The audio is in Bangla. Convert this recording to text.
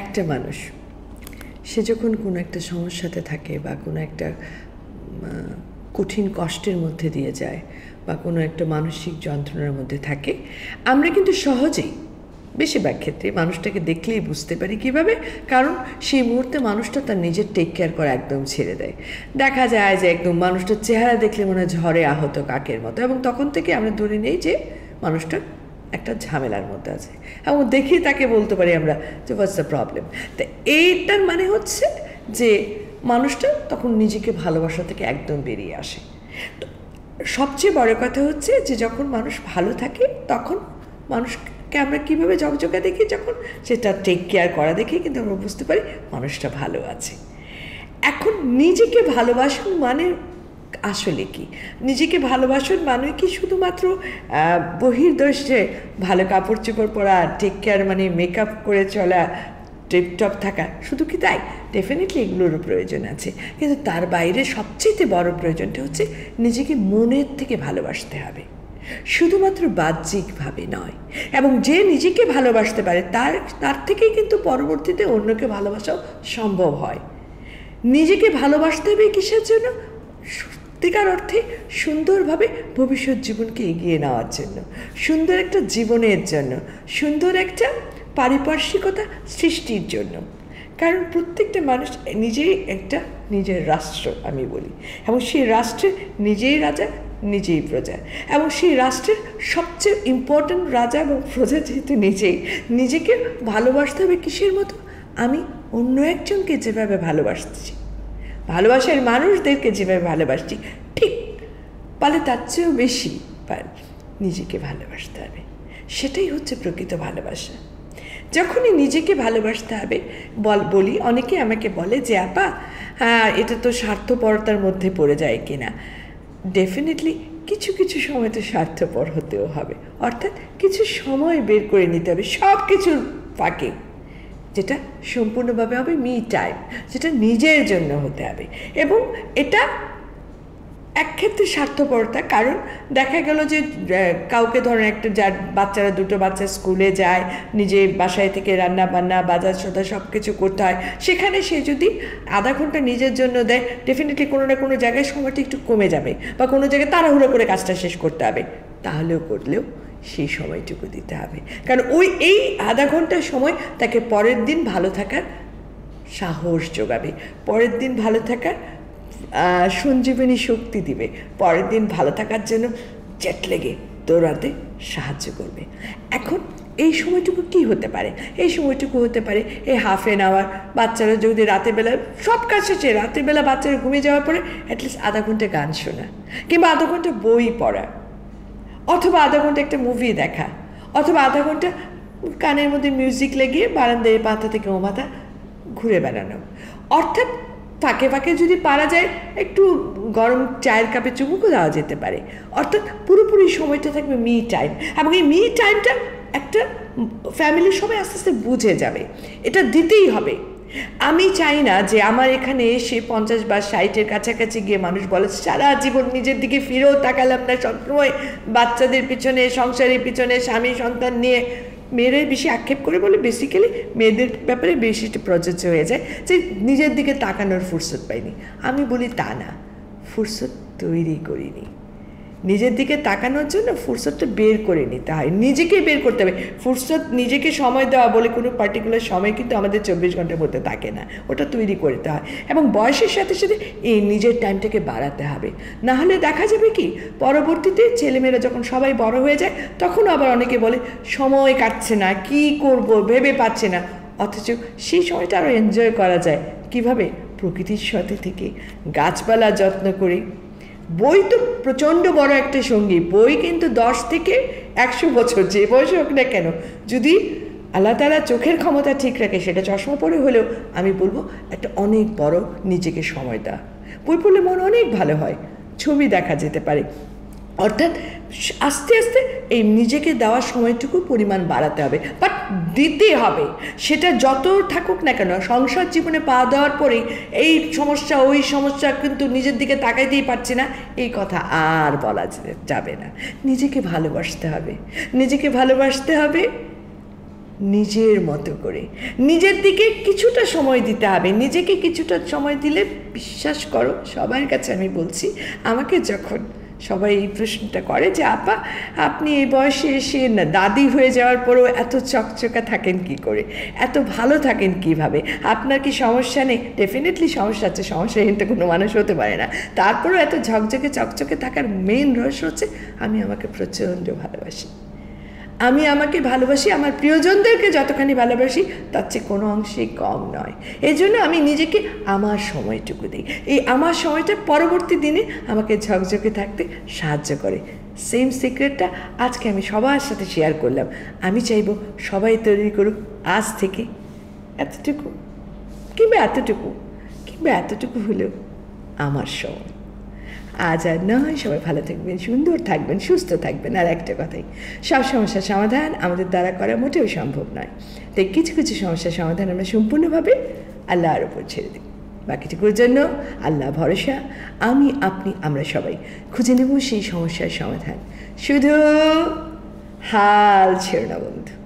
একটা মানুষ, সে যখন কোনো একটা সমস্যাতে থাকে বা কোনো একটা কঠিন কষ্টের মধ্যে দিয়ে যায় বা কোনো একটা মানসিক যন্ত্রণার মধ্যে থাকে, আমরা কিন্তু সহজেই, বেশিরভাগ ক্ষেত্রে মানুষটাকে দেখলেই বুঝতে পারি কীভাবে, কারণ সেই মুহূর্তে মানুষটা তার নিজের টেক কেয়ার করা একদম ছেড়ে দেয়। দেখা যায় যে একদম মানুষটার চেহারা দেখলে মনে হয় ঝড়ে আহত কাকের মতো এবং তখন থেকে আমরা ধরে নেই যে মানুষটা একটা ঝামেলার মধ্যে আছে। হ্যাঁ ও দেখেই তাকে বলতে পারি আমরা যে হোয়াটস দ্য প্রবলেম তা এইটার মানে হচ্ছে যে, মানুষটা তখন নিজেকে ভালোবাসা থেকে একদম বেরিয়ে আসে। তো সবচেয়ে বড় কথা হচ্ছে যে, যখন মানুষ ভালো থাকে, তখন মানুষকে আমরা কীভাবে জগজগা দেখি? যখন সেটা টেক কেয়ার করা দেখি কিন্তু আমরা বুঝতে পারি মানুষটা ভালো আছে। এখন নিজেকে ভালোবাসুন মানে আসলে কি? নিজেকে ভালোবাসুন মানে কি শুধুমাত্র বহির্দর্শে ভালো কাপড় চোপড় পরা টেক কেয়ার মানে মেকআপ করে চলা টিপটপ থাকা, শুধু কি তাই? ডেফিনেটলি এগুলোরও প্রয়োজন আছে। কিন্তু তার বাইরে সবচেয়ে বড় প্রয়োজনটা হচ্ছে নিজেকে মনের থেকে ভালোবাসতে হবে। শুধুমাত্র বাহ্যিকভাবে নয়। এবং যে নিজেকে ভালোবাসতে পারে, তার তার থেকেই কিন্তু পরবর্তীতে অন্যকে ভালোবাসাও সম্ভব হয়। নিজেকে ভালোবাসতে হবে কিসের জন্য? সত্যিকার অর্থে সুন্দরভাবে ভবিষ্যৎ জীবনকে এগিয়ে নেওয়ার জন্য, সুন্দর একটা জীবনের জন্য, সুন্দর একটা পারিপার্শ্বিকতা সৃষ্টির জন্য। কারণ প্রত্যেকটা মানুষ নিজেই একটা নিজের রাষ্ট্র, আমি বলি। এবং সেই রাষ্ট্রে নিজেই রাজা, নিজেই প্রজা। এবং সেই রাষ্ট্রের সবচেয়ে ইম্পর্ট্যান্ট রাজা এবং প্রজা যেহেতু নিজেই, নিজেকে ভালোবাসতে হবে কিসের মতো? আমি অন্য একজনকে যেভাবে ভালোবাসছি ভালোবাসার মানুষদেরকে যেভাবে ভালোবাসছি, ঠিক পালে তার চেয়েও বেশি পার নিজেকে ভালোবাসতে হবে। সেটাই হচ্ছে প্রকৃত ভালোবাসা। যখনই নিজেকে ভালোবাসতে হবে, বল, বলি, অনেকে আমাকে বলে যে, আপা হ্যাঁ এটা তো স্বার্থপরতার মধ্যে পড়ে যায় কিনা? ডেফিনেটলি কিছু কিছু সময় তো স্বার্থপর হতেও হবে। অর্থাৎ কিছু সময় বের করে নিতে হবে। সব কিছুর ফাঁকে। যেটা সম্পূর্ণভাবে হবে মি টাইম যেটা নিজের জন্য হতে হবে। এবং এটা এক ক্ষেত্রে স্বার্থপরতা, কারণ দেখা গেল যে কাউকে ধরেন একটা যার বাচ্চারা দুটো বাচ্চা স্কুলে যায় নিজে বাসায় থেকে রান্না বান্না বাজার সদা সব কিছু করতে হয়, সেখানে সে যদি আধা ঘণ্টা নিজের জন্য দেয় ডেফিনেটলি কোনো না কোনো জায়গায় সময়টা একটু কমে যাবে বা কোনো জায়গায় তাড়াহুড়ো করে কাজটা শেষ করতে হবে। তাহলেও করলেও সেই সময়টুকু দিতে হবে। কারণ ওই, এই আধা ঘণ্টার সময় তাকে পরের দিন ভালো থাকার সাহস যোগাবে। পরের দিন ভালো থাকার সঞ্জীবনী শক্তি দিবে। পরের দিন ভালো থাকার জন্য জেট লেগে দৌড়াতে সাহায্য করবে। এখন এই সময়টুকু কি হতে পারে? এই সময়টুকু হতে পারে এই হাফ এন আওয়ার বাচ্চারা যদি রাতের বেলা, সব কাজ শেষে রাতের বেলা বাচ্চারা ঘুমিয়ে যাওয়ার পরে অ্যাটলিস্ট আধা ঘণ্টা গান শোনা কিংবা আধা ঘণ্টা বই পড়া। অথবা আধা ঘণ্টা একটা মুভি দেখা, অথবা আধা ঘণ্টা কানের মধ্যে মিউজিক লেগে বারান্দায় পাতা থেকে ও মাথা ঘুরে বেড়ানো। অর্থাৎ ফাঁকে ফাঁকে যদি পারা যায়, একটু গরম চায়ের কাপে চুমুকও দেওয়া যেতে পারে। অর্থাৎ পুরোপুরি সময়টা থাকবে মি টাইম এবং এই মি টাইমটা একটা ফ্যামিলির সবাই আস্তে আস্তে বুঝে যাবে। এটা দিতেই হবে। আমি চাই না যে আমার এখানে এসে পঞ্চাশ বা ষাটের কাছাকাছি গিয়ে মানুষ বলে, সারা জীবন নিজের দিকে ফিরেও তাকালাম না সবসময় বাচ্চাদের পিছনে, সংসারের পিছনে, স্বামী, সন্তান নিয়ে। মেয়েরাই বেশি আক্ষেপ করে বলে বেসিক্যালি মেয়েদের ব্যাপারে বেশি প্রযোজ্য হয়ে যায় যে নিজের দিকে তাকানোর ফুরসত পাইনি। আমি বলি, তা না, ফুরসত তৈরি করিনি। নিজের দিকে তাকানোর জন্য ফুরসতটা বের করে নিতে হয়। নিজেকে বের করতে হবে। ফুরসত নিজেকে সময় দেওয়া বলে কোনো পার্টিকুলার সময় কিন্তু আমাদের চব্বিশ ঘণ্টার মধ্যে থাকে না। ওটা তৈরি করতে হয়। এবং বয়সের সাথে সাথে এই নিজের টাইমটাকে বাড়াতে হবে। না হলে দেখা যাবে কি, পরবর্তীতে ছেলেমেয়েরা যখন সবাই বড় হয়ে যায় তখন আবার অনেকে বলে, সময় কাটছে না, কি করব, ভেবে পাচ্ছে না। অথচ সেই সময়টা আরও এনজয় করা যায়। কীভাবে? প্রকৃতির সাথে থেকে। গাছপালা যত্ন করে বই তো প্রচণ্ড বড় একটা সঙ্গী। বই কিন্তু দশ থেকে একশো বছর, যে বয়সে হোক না কেন। যদি আল্লাহ তালা চোখের ক্ষমতা ঠিক রাখে, সেটা চশমা পরে হলেও আমি বলব, একটা অনেক বড় নিজেকে সময় দেওয়া বই পড়লে মন অনেক ভালো হয়, ছবি দেখা যেতে পারে। অর্থাৎ আস্তে আস্তে এই নিজেকে দেওয়ার সময়টুকু পরিমাণ বাড়াতে হবে। বাট দিতে হবে। সেটা যত থাকুক না কেন, সংসার জীবনে পা দেওয়ার পরেই এই সমস্যা, ওই সমস্যা কিন্তু নিজের দিকে তাকাইতেই পারছি না। এই কথা আর বলা যাবে না। নিজেকে ভালোবাসতে হবে। নিজেকে ভালোবাসতে হবে নিজের মতো করে। নিজের দিকে কিছুটা সময় দিতে হবে। নিজেকে কিছুটা সময় দিলে, বিশ্বাস করো, সবার কাছে আমি বলছি, আমাকে যখন সবাই এই প্রশ্নটা করে যে, আপা, আপনি এই বয়সে এসে দাদি হয়ে যাওয়ার পরেও এত চকচকা থাকেন কি করে? এত ভালো থাকেন কীভাবে? আপনার কি সমস্যা নেই? ডেফিনেটলি সমস্যা আছে। সমস্যাহীন তো কোনো মানুষ হতে পারে না। তারপরেও এত ঝকঝকে চকচকে থাকার মেন রহস্য হচ্ছে, আমি আমাকে প্রচণ্ড ভালোবাসি। আমি আমাকে ভালোবাসি, আমার প্রিয়জনদেরকে যতখানি ভালোবাসি, তার চেয়ে কোনো অংশেই কম নয়। এই জন্য আমি নিজেকে আমার সময়টুকু দিই। এই আমার সময়টা পরবর্তী দিনে আমাকে ঝকঝকে থাকতে সাহায্য করে। সেম সিক্রেটটা আজকে আমি সবার সাথে শেয়ার করলাম। আমি চাইব সবাই তৈরি করুক আজ থেকে। এতটুকু কিংবা এতটুকু কিংবা এতটুকু হলেও আমার সময়। আজ আর নয়, সবাই ভালো থাকবেন, সুন্দর থাকবেন, সুস্থ থাকবেন। আর একটা কথাই, সব সমস্যার সমাধান আমাদের দ্বারা করা মোটেও সম্ভব নয়। তাই কিছু কিছু সমস্যার সমাধান আমরা সম্পূর্ণভাবে আল্লাহর ওপর ছেড়ে দিই। বাকিটুকুর জন্য আল্লাহ ভরসা, আমি, আপনি, আমরা সবাই খুঁজে নেব সেই সমস্যার সমাধান। শুধু হাল ছেড়ো না বন্ধু।